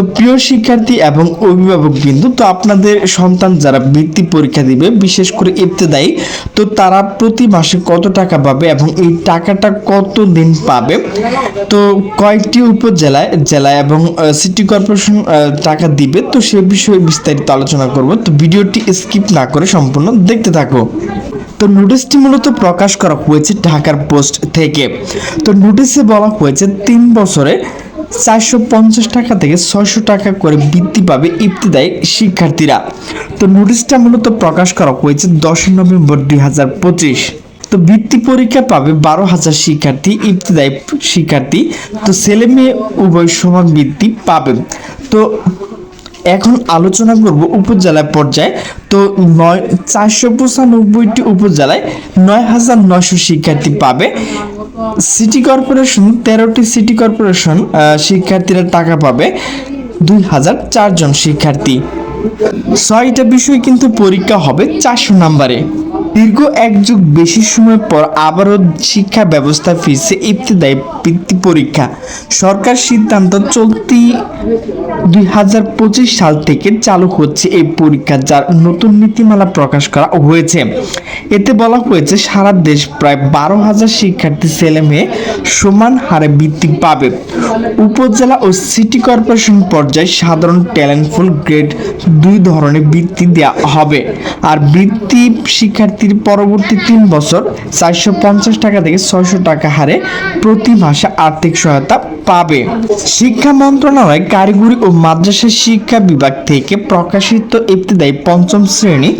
তো প্রিয় শিক্ষার্থী এবং অভিভাবক বিন্দু, তো আপনাদের সন্তান যারা বৃত্তি পরীক্ষা দিবে, বিশেষ করে ইবতেদায়ী, তো তারা প্রতি মাসে কত টাকা পাবে এবং এই টাকাটা কত দিন পাবে? তো কয়েকটি উপজেলায়, জেলায় এবং সিটি কর্পোরেশন টাকা দিবে, তো সে বিষয়ে বিস্তারিত আলোচনা করব। তো ভিডিওটি স্কিপ না করে সম্পূর্ণ দেখতে থাকো। তো নোটিশটি মূলত প্রকাশ করা হয়েছে ঢাকার পোস্ট থেকে। তো নোটিশে বলা হয়েছে, তিন বছরে চারশো পঞ্চাশ টাকা থেকে ছয়শো টাকা করে বৃত্তি পাবে ইবতিদায়ী শিক্ষার্থীরা। তো নোটিশটা মূলত প্রকাশ করা হয়েছে দশই নভেম্বর দুই হাজার পঁচিশ। তো বৃত্তি পরীক্ষা পাবে বারো হাজার শিক্ষার্থী, ইবতিদায়ী শিক্ষার্থী। তো ছেলে মেয়ে উভয় সমান বৃত্তি পাবে। তো এখন আলোচনা করব উপজেলা পর্যায়ে। তো নয়, চারশো পঁচানব্বইটি উপজেলায় নয় হাজার নশো শিক্ষার্থী পাবে। সিটি কর্পোরেশন তেরোটি সিটি কর্পোরেশন শিক্ষার্থীরা টাকা পাবে। দুই হাজার চারজন শিক্ষার্থী। ছয়টা বিষয় কিন্তু পরীক্ষা হবে চারশো নম্বরে। দীর্ঘ এক যুগ বেশি সময় পর আবারও শিক্ষা ব্যবস্থা ফিরছে ইবতদায়ী বৃত্তি পরীক্ষা। সরকার সিদ্ধান্ত চলতি দুই হাজার পঁচিশ সাল থেকে চালু হচ্ছে এই পরীক্ষা, যার নতুন নীতিমালা প্রকাশ করা হয়েছে। এতে বলা হয়েছে, সারা দেশ প্রায় বারো হাজার শিক্ষার্থী ছেলে মেয়ে সমান হারে বৃত্তি পাবে। উপজেলা ও সিটি কর্পোরেশন পর্যায়ে সাধারণ ট্যালেন্টফুল গ্রেড দুই ধরনের বৃত্তি দেওয়া হবে। আর বৃত্তি শিক্ষার্থীর পরবর্তী তিন বছর চারশো পঞ্চাশ টাকা থেকে ছয়শো টাকা হারে প্রতি মাসে আর্থিক সহায়তা পাবে। শিক্ষা মন্ত্রণালয় কারিগরি ও মাদ্রাসা শিক্ষা বিভাগ থেকে প্রকাশিত ইবতদায়ী পঞ্চম শ্রেণি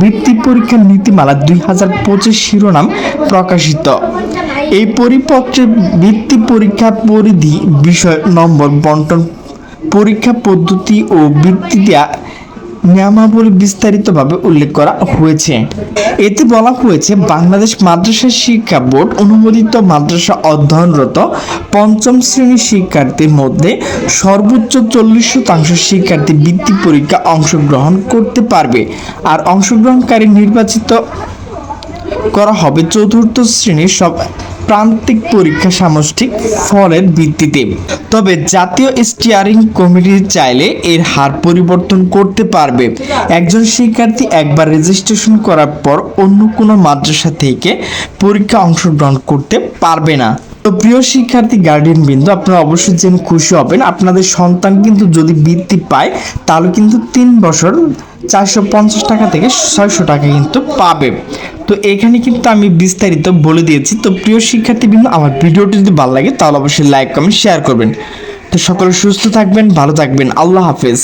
বৃত্তি পরীক্ষার নীতিমালা দুই হাজার পঁচিশ শিরোনাম প্রকাশিত। এই পরিপত্রে বৃত্তি পরীক্ষা পরিধি বিষয় নম্বর বন্টন পরীক্ষা পদ্ধতি ও বৃত্তি দেয়া নিয়মাবলী বিস্তারিতভাবে উল্লেখ করা হয়েছে। এতে বলা হয়েছে, বাংলাদেশ মাদ্রাসা শিক্ষা বোর্ড অনুমোদিত মাদ্রাসা অধ্যয়নরত পঞ্চম শ্রেণির শিক্ষার্থীর মধ্যে সর্বোচ্চ চল্লিশ শতাংশ শিক্ষার্থী বৃত্তি পরীক্ষা অংশগ্রহণ করতে পারবে আর অংশগ্রহণকারী নির্বাচিত করা হবে চতুর্থ শ্রেণির সব প্রান্তিক পরীক্ষা সামষ্টিক ফলের ভিত্তিতে। তবে জাতীয় স্টিয়ারিং কমিটি চাইলে এর হার পরিবর্তন করতে পারবে। একজন শিক্ষার্থী একবার রেজিস্ট্রেশন করার পর অন্য কোনো মাদ্রাসা থেকে পরীক্ষা অংশগ্রহণ করতে পারবে না। তো প্রিয় শিক্ষার্থী গার্ডিয়ান বিন্দু, আপনারা অবশ্যই জেনে খুশি হবেন, আপনাদের সন্তান কিন্তু যদি বৃত্তি পায়, তাহলে কিন্তু তিন বছর চারশো পঞ্চাশ টাকা থেকে ছয়শো টাকা কিন্তু পাবে। তো এখানে কিন্তু আমি বিস্তারিত বলে দিয়েছি। তো প্রিয় শিক্ষার্থীবৃন্দ আমার ভিডিওটি যদি ভালো লাগে, তাহলে অবশ্যই লাইক কমেন্ট শেয়ার করবেন। তো সকলে সুস্থ থাকবেন, ভালো থাকবেন। আল্লাহ হাফেজ।